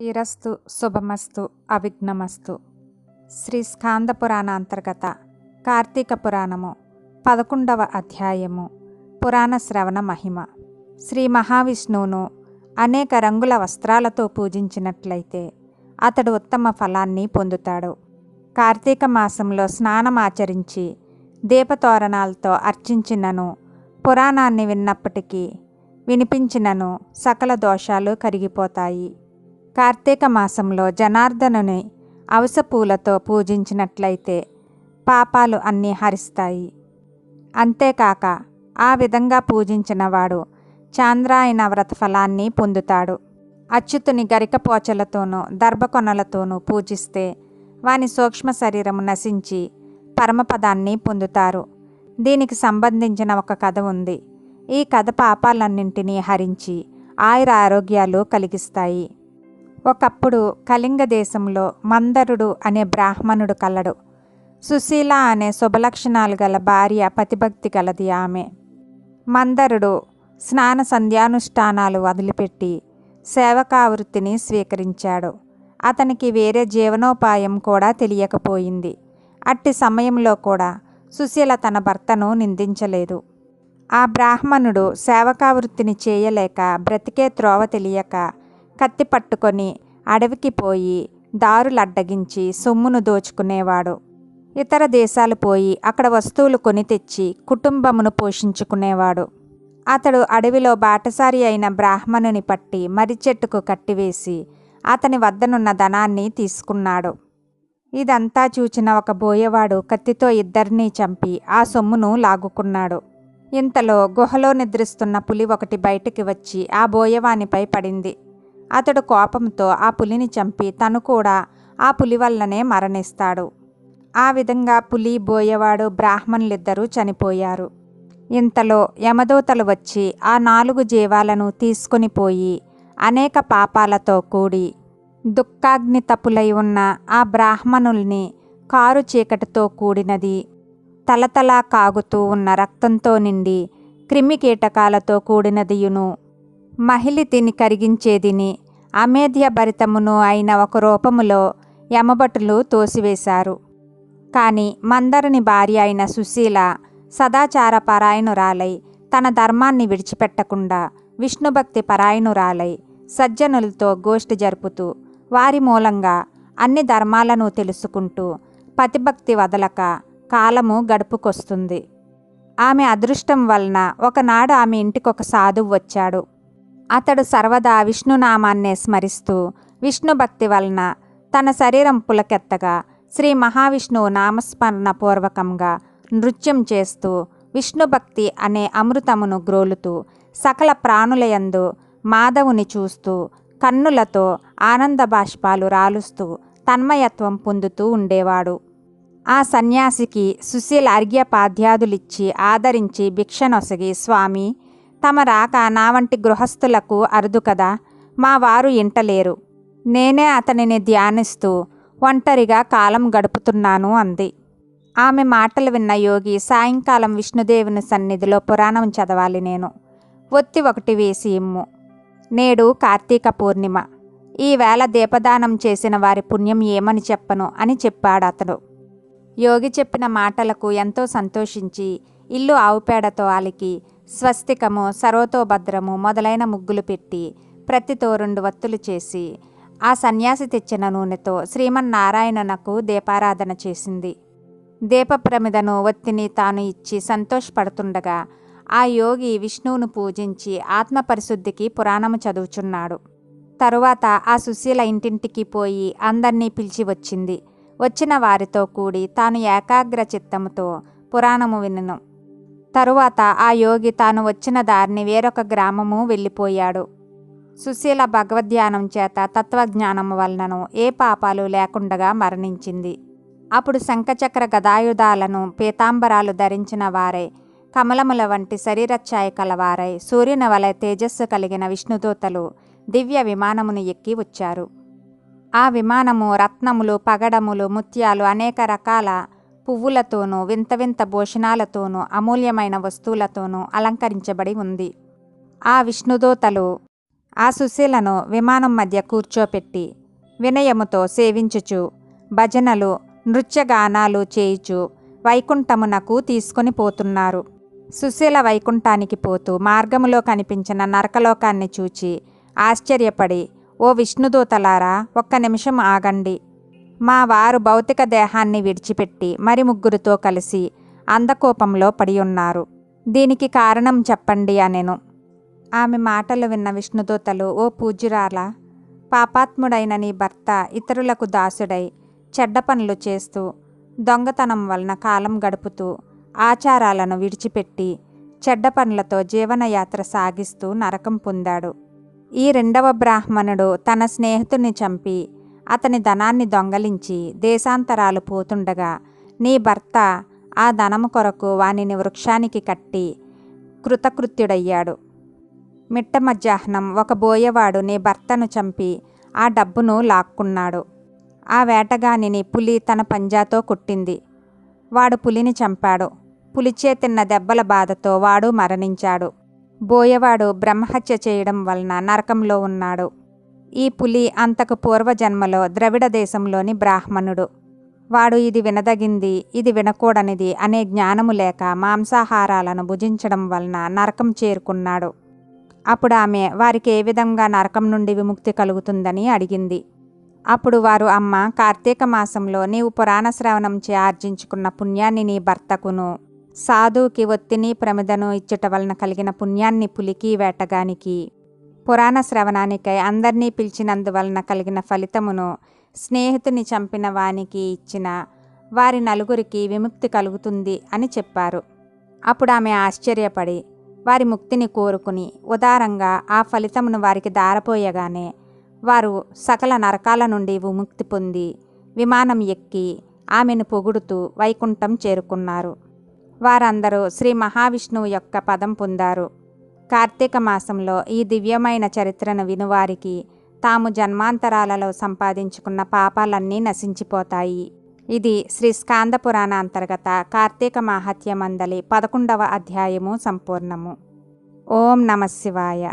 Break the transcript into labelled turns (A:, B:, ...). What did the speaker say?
A: శ్రీరస్తు శుభమస్తు అవిఘ్నమస్తు. శ్రీ స్కాంద పురాణ అంతర్గత కార్తీక పురాణము పదకొండవ అధ్యాయము పురాణ శ్రవణ మహిమ. శ్రీ మహావిష్ణువును అనేక రంగుల వస్త్రాలతో పూజించినట్లయితే అతడు ఉత్తమ ఫలాన్ని పొందుతాడు. కార్తీక మాసంలో స్నానం ఆచరించి దీపతోరణాలతో అర్చించినను పురాణాన్ని విన్నప్పటికీ వినిపించినను సకల దోషాలు కరిగిపోతాయి. కార్తీక మాసంలో జనార్దనుని అవసపూలతో పూజించినట్లయితే పాపాలు అన్నీ హరిస్తాయి. అంతేకాక ఆ విధంగా పూజించినవాడు చాంద్రాయణ చాంద్రాయన వ్రత ఫలాన్ని పొందుతాడు. అచ్యుతుని గరికపోచలతోనూ దర్భకొనలతోనూ పూజిస్తే వాని సూక్ష్మ శరీరము నశించి పరమపదాన్ని పొందుతారు. దీనికి సంబంధించిన ఒక కథ ఉంది. ఈ కథ పాపాలన్నింటినీ హరించి ఆయుర ఆరోగ్యాలు కలిగిస్తాయి. ఒకప్పుడు కళింగ దేశంలో మందరుడు అనే బ్రాహ్మణుడు కలడు. సుశీల అనే శుభలక్షణాలు గల భార్య పతిభక్తి గలది ఆమె. మందరుడు స్నాన సంధ్యానుష్ఠానాలు వదిలిపెట్టి సేవకావృత్తిని స్వీకరించాడు. అతనికి వేరే జీవనోపాయం కూడా తెలియకపోయింది. అట్టి సమయంలో కూడా సుశీల తన భర్తను నిందించలేదు. ఆ బ్రాహ్మణుడు సేవకావృత్తిని చేయలేక బ్రతికే త్రోవ తెలియక కత్తి పట్టుకొని అడవికి పోయి దారులడ్డగించి సొమ్మును దోచుకునేవాడు. ఇతర దేశాలు పోయి అక్కడ వస్తువులు కొని తెచ్చి కుటుంబమును పోషించుకునేవాడు. అతడు అడవిలో బాటసారి అయిన బ్రాహ్మణుని పట్టి మర్రి చెట్టుకు కట్టివేసి అతని వద్దనున్న ధనాన్ని తీసుకున్నాడు. ఇదంతా చూచిన ఒక బోయవాడు కత్తితో ఇద్దరినీ చంపి ఆ సొమ్మును లాగుకున్నాడు. ఇంతలో గుహలో నిద్రిస్తున్న పులి ఒకటి బయటికి వచ్చి ఆ బోయవానిపై పడింది. అతడు కోపంతో ఆ పులిని చంపి తను కూడా ఆ పులి వల్లనే మరణిస్తాడు. ఆ విధంగా పులి బోయవాడు బ్రాహ్మణులిద్దరూ చనిపోయారు. ఇంతలో యమదూతలు వచ్చి ఆ నాలుగు జీవాలను తీసుకుని పోయి అనేక పాపాలతో కూడి దుఃఖాగ్ని తపులై ఉన్న ఆ బ్రాహ్మణుల్ని కారు చీకటితో కూడినది తలతలా కాగుతూ ఉన్న రక్తంతో నిండి క్రిమి కీటకాలతో కూడినదియును. మహిళి తిని కరిగించేదిని అమేధ్య భరితమును అయిన ఒక రూపములో యమభటులు తోసివేశారు. కానీ మందరుని భార్య అయిన సుశీల సదాచార పరాయణురాలై తన ధర్మాన్ని విడిచిపెట్టకుండా విష్ణుభక్తి పరాయణురాలై సజ్జనులతో గోష్ఠి జరుపుతూ వారి మూలంగా అన్ని ధర్మాలను తెలుసుకుంటూ పతిభక్తి వదలక కాలము గడుపుకొస్తుంది. ఆమె అదృష్టం వలన ఒకనాడు ఆమె ఇంటికొక సాధువు వచ్చాడు. అతడు సర్వదా విష్ణునామాన్నే స్మరిస్తూ విష్ణుభక్తి వలన తన శరీరం పులకెత్తగా శ్రీ మహావిష్ణువు నామస్మరణ పూర్వకంగా నృత్యం చేస్తూ విష్ణుభక్తి అనే అమృతమును గ్రోలుతూ సకల ప్రాణులయందు మాధవుని చూస్తూ కన్నులతో ఆనంద బాష్పాలు రాలుస్తూ తన్మయత్వం పొందుతూ ఉండేవాడు. ఆ సన్యాసికి సుశీల అర్ఘ్యపాధ్యాదులిచ్చి ఆదరించి భిక్షనొసగి స్వామి తమ రాక నా వంటి గృహస్థులకు అరుదు కదా? మా వారు ఇంటలేరు. నేనే అతనిని ధ్యానిస్తూ ఒంటరిగా కాలం గడుపుతున్నాను అంది. ఆమె మాటలు విన్న యోగి సాయంకాలం విష్ణుదేవుని సన్నిధిలో పురాణం చదవాలి నేను. ఒత్తి ఒకటి వేసి ఇమ్ము. నేడు కార్తీక పూర్ణిమ. ఈవేళ దీపదానం చేసిన వారి పుణ్యం ఏమని చెప్పను అని చెప్పాడు అతడు యోగి చెప్పిన మాటలకు ఎంతో సంతోషించి ఇల్లు ఆవుపేడతో అలికి స్వస్తికము సర్వతోభద్రము మొదలైన ముగ్గులు పెట్టి ప్రతితో రెండు వత్తులు చేసి ఆ సన్యాసి తెచ్చిన నూనెతో శ్రీమన్నారాయణనకు దీపారాధన చేసింది. దీపప్రమిదను ఒత్తిని తాను ఇచ్చి సంతోషపడుతుండగా ఆ యోగి విష్ణువును పూజించి ఆత్మపరిశుద్ధికి పురాణము చదువుచున్నాడు. తరువాత ఆ సుశీల ఇంటింటికి పోయి అందర్నీ పిలిచి వచ్చింది. వచ్చిన వారితో కూడి తాను ఏకాగ్ర చిత్తముతో పురాణము వినను. తరువాత ఆ యోగి తాను వచ్చిన దారిని వేరొక గ్రామము వెళ్ళిపోయాడు. సుశీల భగవద్ధ్యానం చేత తత్వజ్ఞానము వలనను ఏ పాపాలు లేకుండగా మరణించింది. అప్పుడు శంఖచక్ర గదాయుధాలను పీతాంబరాలు ధరించిన వారై కమలముల వంటి శరీరఛాయ కలవారై సూర్యుని వలె తేజస్సు కలిగిన విష్ణుదూతలు దివ్య విమానమును ఎక్కి వచ్చారు. ఆ విమానము రత్నములు పగడములు ముత్యాలు అనేక రకాల పువ్వులతోనూ వింత వింత భోషణాలతోనూ అమూల్యమైన వస్తువులతోనూ అలంకరించబడి ఉంది. ఆ విష్ణుదోతలు ఆ సుశీలను విమానం మధ్య కూర్చోపెట్టి వినయముతో సేవించుచు భజనలు నృత్యగానాలు చేయుచు వైకుంఠమునకు తీసుకొని పోతున్నారు. సుశీల వైకుంఠానికి పోతూ మార్గములో కనిపించిన నరకలోకాన్ని చూచి ఆశ్చర్యపడి ఓ విష్ణుదూతలారా ఒక్క నిమిషం ఆగండి. మా వారు భౌతిక దేహాన్ని విడిచిపెట్టి మరి ముగ్గురితో కలిసి అందకోపంలో పడి ఉన్నారు దీనికి కారణం చెప్పండి అనెను. ఆమె మాటలు విన్న విష్ణుదూతలు ఓ పూజ్యురాల పాపాత్ముడైన నీ భర్త ఇతరులకు దాసుడై చెడ్డ పనులు చేస్తూ దొంగతనం వలన కాలం గడుపుతూ ఆచారాలను విడిచిపెట్టి చెడ్డ పనులతో జీవనయాత్ర సాగిస్తూ నరకం పొందాడు. ఈ రెండవ బ్రాహ్మణుడు తన స్నేహితుని చంపి అతని ధనాన్ని దొంగలించి దేశాంతరాలు పోతుండగా నీ భర్త ఆ ధనము కొరకు వానిని వృక్షానికి కట్టి కృతకృత్యుడయ్యాడు. మిట్ట మధ్యాహ్నం ఒక బోయవాడు నీ భర్తను చంపి ఆ డబ్బును లాక్కున్నాడు. ఆ వేటగానిని పులి తన పంజాతో కొట్టింది. వాడు పులిని చంపాడు. పులిచే తిన్న దెబ్బల బాధతో వాడు మరణించాడు. బోయవాడు బ్రహ్మహత్య చేయడం వలన నరకంలో ఉన్నాడు. ఈ పులి అంతకు పూర్వజన్మలో ద్రవిడ దేశంలోని బ్రాహ్మణుడు. వాడు ఇది వినదగింది ఇది వినకూడనిది అనే జ్ఞానము లేక మాంసాహారాలను భుజించడం వలన నరకం చేరుకున్నాడు. అప్పుడు ఆమె వారికి ఏ విధంగా నరకం నుండి విముక్తి కలుగుతుందని అడిగింది. అప్పుడు వారు అమ్మ కార్తీక మాసంలో నీవు పురాణ శ్రవణంచే ఆర్జించుకున్న పుణ్యాన్ని నీ భర్తకును సాధువుకి ఒత్తిని ప్రమిదను ఇచ్చుట వలన కలిగిన పుణ్యాన్ని పులికి వేటగానికి పురాణ శ్రవణానికై అందరినీ పిలిచినందువలన కలిగిన ఫలితమును స్నేహితుని చంపిన వానికి ఇచ్చిన వారి నలుగురికి విముక్తి కలుగుతుంది అని చెప్పారు. అప్పుడు ఆమె ఆశ్చర్యపడి వారి ముక్తిని కోరుకుని ఉదారంగా ఆ ఫలితమును వారికి దారపోయగానే వారు సకల నరకాల నుండి విముక్తి పొంది విమానం ఎక్కి ఆమెను పొగుడుతూ వైకుంఠం చేరుకున్నారు. వారందరూ శ్రీ మహావిష్ణువు యొక్క పదం పొందారు. కార్తీక మాసంలో ఈ దివ్యమైన చరిత్రను వినువారికి తాము జన్మాంతరాలలో సంపాదించుకున్న పాపాలన్నీ నశించిపోతాయి. ఇది శ్రీ స్కాంద పురాణ అంతర్గత కార్తీక మాహత్యమందలి పదకొండవ అధ్యాయము సంపూర్ణము. ఓం నమ శివాయ.